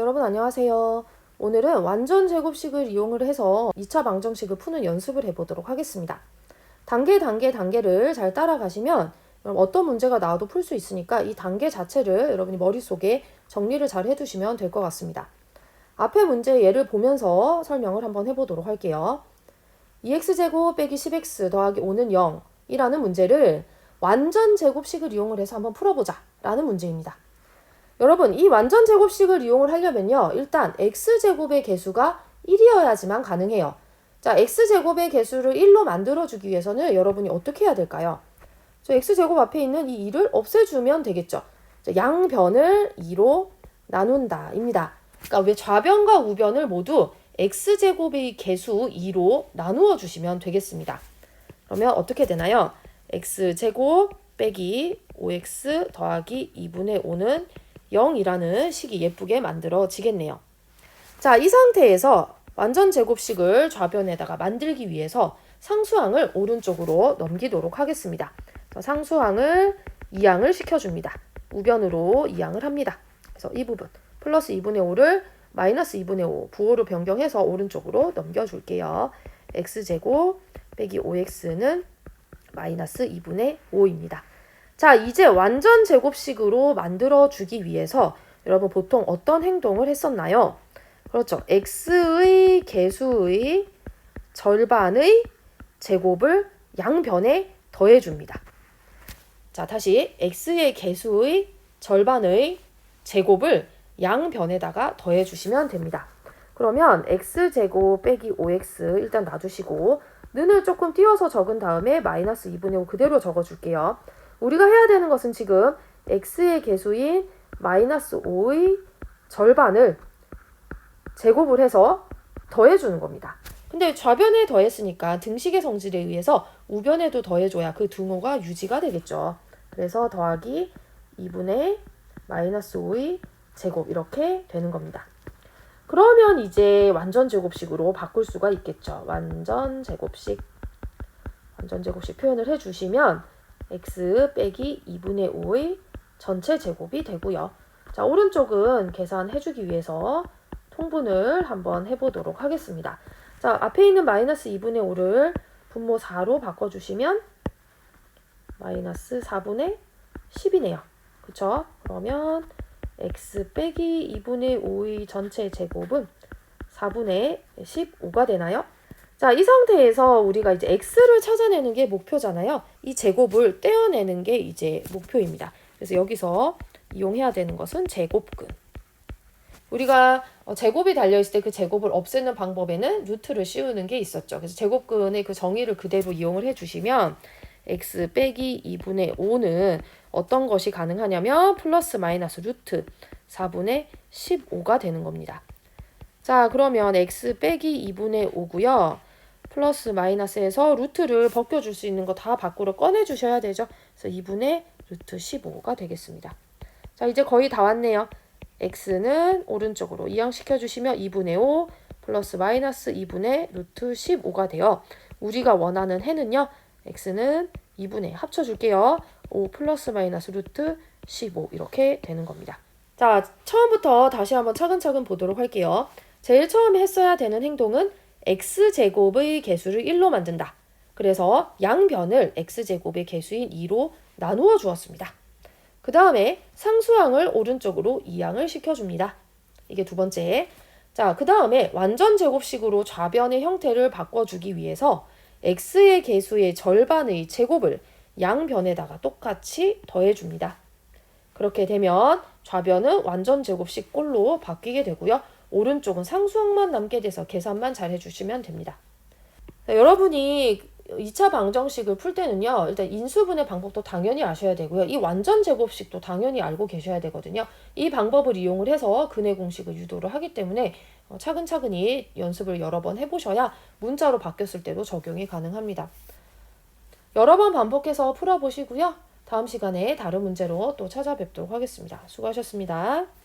여러분 안녕하세요. 오늘은 완전 제곱식을 이용을 해서 2차 방정식을 푸는 연습을 해보도록 하겠습니다. 단계 단계 단계를 잘 따라가시면 어떤 문제가 나와도 풀 수 있으니까 이 단계 자체를 여러분이 머릿속에 정리를 잘 해두시면 될 것 같습니다. 앞에 문제 예를 보면서 설명을 한번 해보도록 할게요. 2x제곱 빼기 10x 더하기 5는 0이라는 문제를 완전 제곱식을 이용을 해서 한번 풀어보자 라는 문제입니다. 여러분 이 완전 제곱식을 이용을 하려면요 일단 x제곱의 개수가 1이어야지만 가능해요. 자 x제곱의 개수를 1로 만들어주기 위해서는 여러분이 어떻게 해야 될까요? 저 x제곱 앞에 있는 이 2를 없애주면 되겠죠? 자, 양변을 2로 나눈다 입니다. 그러니까 왜 좌변과 우변을 모두 x제곱의 개수 2로 나누어 주시면 되겠습니다. 그러면 어떻게 되나요? x제곱 빼기 5x 더하기 2분의 5는 0이라는 식이 예쁘게 만들어지겠네요. 자, 이 상태에서 완전 제곱식을 좌변에다가 만들기 위해서 상수항을 오른쪽으로 넘기도록 하겠습니다. 상수항을 이항을 시켜줍니다. 우변으로 이항을 합니다. 그래서 이 부분 플러스 2분의 5를 마이너스 2분의 5 부호로 변경해서 오른쪽으로 넘겨줄게요. x제곱 빼기 5x는 마이너스 2분의 5입니다. 자, 이제 완전 제곱식으로 만들어 주기 위해서 여러분 보통 어떤 행동을 했었나요? 그렇죠. x의 개수의 절반의 제곱을 양변에 더해 줍니다. 자, 다시 x의 개수의 절반의 제곱을 양변에다가 더해 주시면 됩니다. 그러면 x제곱 빼기 5x 일단 놔두시고 는을 조금 띄워서 적은 다음에 마이너스 2분의 5 그대로 적어줄게요. 우리가 해야 되는 것은 지금 x의 개수인 마이너스 5의 절반을 제곱을 해서 더해주는 겁니다. 근데 좌변에 더했으니까 등식의 성질에 의해서 우변에도 더해줘야 그 등호가 유지가 되겠죠. 그래서 더하기 2분의 마이너스 5의 제곱 이렇게 되는 겁니다. 그러면 이제 완전 제곱식으로 바꿀 수가 있겠죠. 완전 제곱식 완전 제곱식 표현을 해주시면 x 빼기 2분의 5의 전체 제곱이 되고요. 자, 오른쪽은 계산해주기 위해서 통분을 한번 해보도록 하겠습니다. 자, 앞에 있는 마이너스 2분의 5를 분모 4로 바꿔주시면 마이너스 4분의 10이네요. 그쵸? 그러면 x 빼기 2분의 5의 전체 제곱은 4분의 15가 되나요? 자, 이 상태에서 우리가 이제 x를 찾아내는 게 목표잖아요. 이 제곱을 떼어내는 게 이제 목표입니다. 그래서 여기서 이용해야 되는 것은 제곱근. 우리가 어, 제곱이 달려있을 때 그 제곱을 없애는 방법에는 루트를 씌우는 게 있었죠. 그래서 제곱근의 그 정의를 그대로 이용을 해주시면 x 빼기 2분의 5는 어떤 것이 가능하냐면 플러스 마이너스 루트 4분의 15가 되는 겁니다. 자 그러면 x 빼기 2분의 5고요. 플러스 마이너스에서 루트를 벗겨줄 수 있는 거 다 밖으로 꺼내주셔야 되죠. 그래서 2분의 루트 15가 되겠습니다. 자 이제 거의 다 왔네요. x는 오른쪽으로 이항시켜 주시면 2분의 5 플러스 마이너스 2분의 루트 15가 돼요. 우리가 원하는 해는요. x는 2분의 합쳐줄게요. 5 플러스 마이너스 루트 15 이렇게 되는 겁니다. 자 처음부터 다시 한번 차근차근 보도록 할게요. 제일 처음에 했어야 되는 행동은 x제곱의 개수를 1로 만든다. 그래서 양변을 x제곱의 개수인 2로 나누어 주었습니다. 그 다음에 상수항을 오른쪽으로 이항을 시켜줍니다. 이게 두 번째. 자, 그 다음에 완전 제곱식으로 좌변의 형태를 바꿔주기 위해서 x의 개수의 절반의 제곱을 양변에다가 똑같이 더해줍니다. 그렇게 되면 좌변은 완전 제곱식 꼴로 바뀌게 되고요. 오른쪽은 상수항만 남게 돼서 계산만 잘 해주시면 됩니다. 자, 여러분이 2차 방정식을 풀 때는요. 일단 인수분해 방법도 당연히 아셔야 되고요. 이 완전 제곱식도 당연히 알고 계셔야 되거든요. 이 방법을 이용을 해서 근해 공식을 유도를 하기 때문에 어, 차근차근히 연습을 여러 번 해보셔야 문자로 바뀌었을 때도 적용이 가능합니다. 여러 번 반복해서 풀어보시고요. 다음 시간에 다른 문제로 또 찾아뵙도록 하겠습니다. 수고하셨습니다.